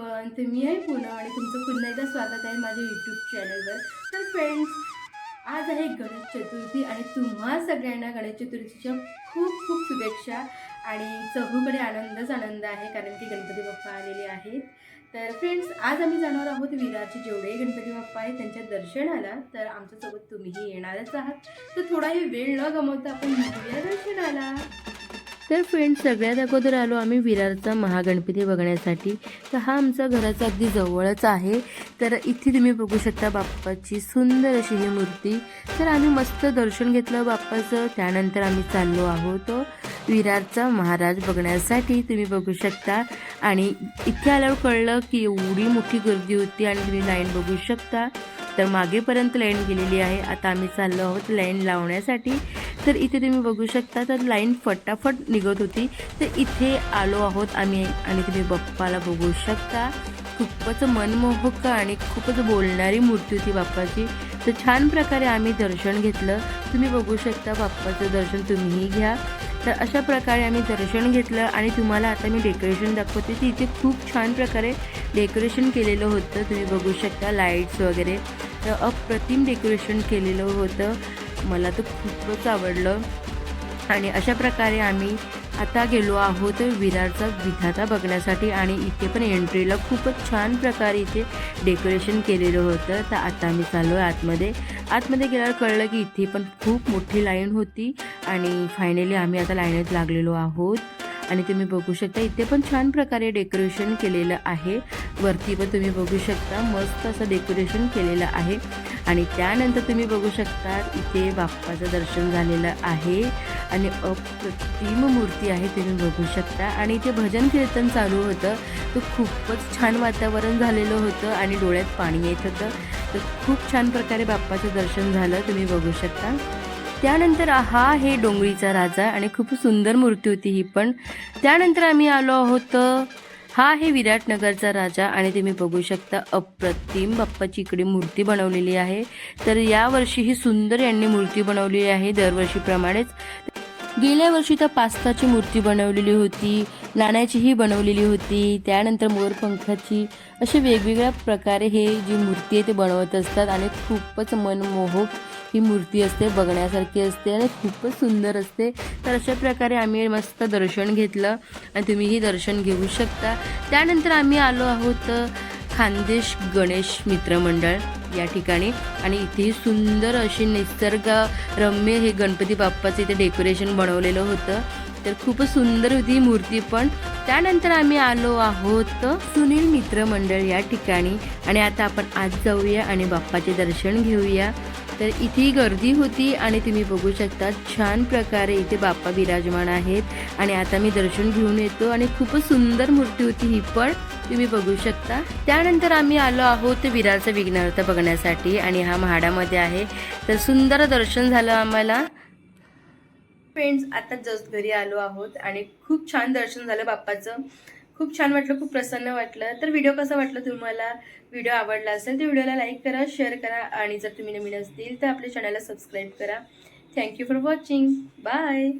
Everyone ते मी आहे पुन्हा आणि तुमचं पुन्हा एकदा स्वागत आहे माझ्या यूट्यूब चॅनलवर तर फ्रेंड्स आज आहे गणेश चतुर्थी आणि तुम्हा सगळ्यांना गणेश चतुर्थीच्या खूप खूप शुभेच्छा आणि चहूकडे आनंदच आनंद आहे कारण की गणपती बाप्पा आलेले आहेत. तर फ्रेंड्स आज आम्ही जाणार आहोत विरारचे जेवढे गणपती बाप्पा आहेत त्यांच्या दर्शनाला. तर आमच्यासोबत तुम्हीही येणारच आहात. तर थोडाही वेळ न गमवता आपण निघूया दर्शनाला. तर फ्रेंड्स सगळ्यात अगोदर आलो आम्ही विरारचा महागणपती बघण्यासाठी. तर हा आमचा घराचा अगदी जवळच आहे. तर इथे तुम्ही बघू शकता बाप्पाची सुंदर अशी ही मूर्ती. तर आम्ही मस्त दर्शन घेतलं बाप्पाचं. त्यानंतर आम्ही चाललो आहोत विरारचा महाराज बघण्यासाठी. तुम्ही बघू शकता. आणि इथे आल्यावर कळलं की एवढी मोठी गर्दी होती आणि तुम्ही लाईन बघू शकता. तर मागेपर्यंत लाईन गेलेली आहे. आता आम्ही चाललो आहोत लाईन लावण्यासाठी. तर इथे तुम्ही बघू शकता तर लाईन फटाफट निघत होती. तर इथे आलो आहोत आम्ही आणि तुम्ही बाप्पाला बघू शकता. खूपच मनमोहक आणि खूपच बोलणारी मूर्ती होती बाप्पाची. तर छान प्रकारे आम्ही दर्शन घेतलं. तुम्ही बघू शकता बाप्पाचं दर्शन तुम्हीही घ्या. तर अशा प्रकारे आम्ही दर्शन घेतलं आणि तुम्हाला आता मी डेकोरेशन दाखवते. की इथे खूप छान प्रकारे डेकोरेशन केलेलं होतं. तुम्ही बघू शकता लाईट्स वगैरे. तर अप्रतिम डेकोरेशन केलेलं होतं. मला तर खूपच आवडलं. आणि अशा प्रकारे आम्ही आता गेलो आहोत विरारचा विधाता बघण्यासाठी आणि इथे पण एंट्रीला खूपच छान प्रकारे इथे डेकोरेशन केलेलं होतं. तर आता आम्ही चाललो आहे आतमध्ये. आतमध्ये गेल्यावर कळलं की इथे पण खूप मोठी लाईन होती आणि फायनली आम्ही आता लाईनीत लागलेलो आहोत. आणि तुम्ही बघू शकता इथे पण छान प्रकारे डेकोरेशन केलेलं आहे. वरती पण तुम्ही बघू शकता मस्त असं डेकोरेशन केलेलं आहे. आणि त्यानंतर तुम्ही बघू शकता इथे बाप्पाचं दर्शन झालेलं आहे आणि अप्रतिम मूर्ती आहे तुम्ही बघू शकता. आणि इथे भजन कीर्तन चालू होतं. तर खूपच छान वातावरण झालेलं होतं आणि डोळ्यात पाणी येत होतं. तर खूप छान प्रकारे बाप्पाचं दर्शन झालं तुम्ही बघू शकता. त्यानंतर हा आहे डोंगरीचा राजा आणि खूप सुंदर मूर्ती होती ही पण. त्यानंतर आम्ही आलो आहोत हा आहे विराटनगरचा राजा आणि तुम्ही बघू शकता अप्रतिम बाप्पाची इकडे मूर्ती बनवलेली आहे. तर यावर्षी ही सुंदर यांनी मूर्ती बनवलेली आहे दरवर्षीप्रमाणेच. गेल्या वर्षी तर पास्ताची मूर्ती बनवलेली होती नाण्याचीही बनवलेली होती त्यानंतर मोरपंखाची. असे वेगवेगळ्या प्रकारे हे जी मूर्ती आहे ते बनवत असतात आणि खूपच मनमोहक ही मूर्ती असते बघण्यासारखी असते आणि खूपच सुंदर असते. तर अशा प्रकारे आम्ही मस्त दर्शन घेतलं आणि तुम्हीही दर्शन घेऊ शकता. त्यानंतर आम्ही आलो आहोत खानदेश गणेश मित्रमंडळ या ठिकाणी. आणि इथे सुंदर अशी निसर्गरम्य हे गणपती बाप्पाचं इथे डेकोरेशन बनवलेलं होतं. तर खूपच सुंदर होती मूर्ती पण. त्यानंतर आम्ही आलो आहोत सुनील मित्र मंडळ या ठिकाणी. आणि आता आपण आज जाऊया आणि बाप्पाचे दर्शन घेऊया. तर इथे गर्दी होती आणि तुम्ही बघू शकता छान प्रकारे इथे बाप्पा विराजमान आहेत. आणि आता मी दर्शन घेऊन येतो आणि खूपच सुंदर मूर्ती होती ही पण तुम्ही बघू शकता. त्यानंतर आम्ही आलो आहोत विरारचा विघ्नहर्ता बघण्यासाठी आणि हा म्हाडामध्ये आहे. तर सुंदर दर्शन झालं आम्हाला. फ्रेंड्स आता जस्ट घरी आलो आहोत आणि खूप छान दर्शन झालं बाप्पाचं. खूप छान वाटलं खूप प्रसन्न वाटलं. तर व्हिडिओ कसा वाटला तुम्हाला? व्हिडिओ आवडला असेल तर व्हिडिओला लाईक करा शेअर करा आणि जर तुम्ही नवीन असतील तर आपल्या चॅनलला सबस्क्राईब करा. Thank you for watching bye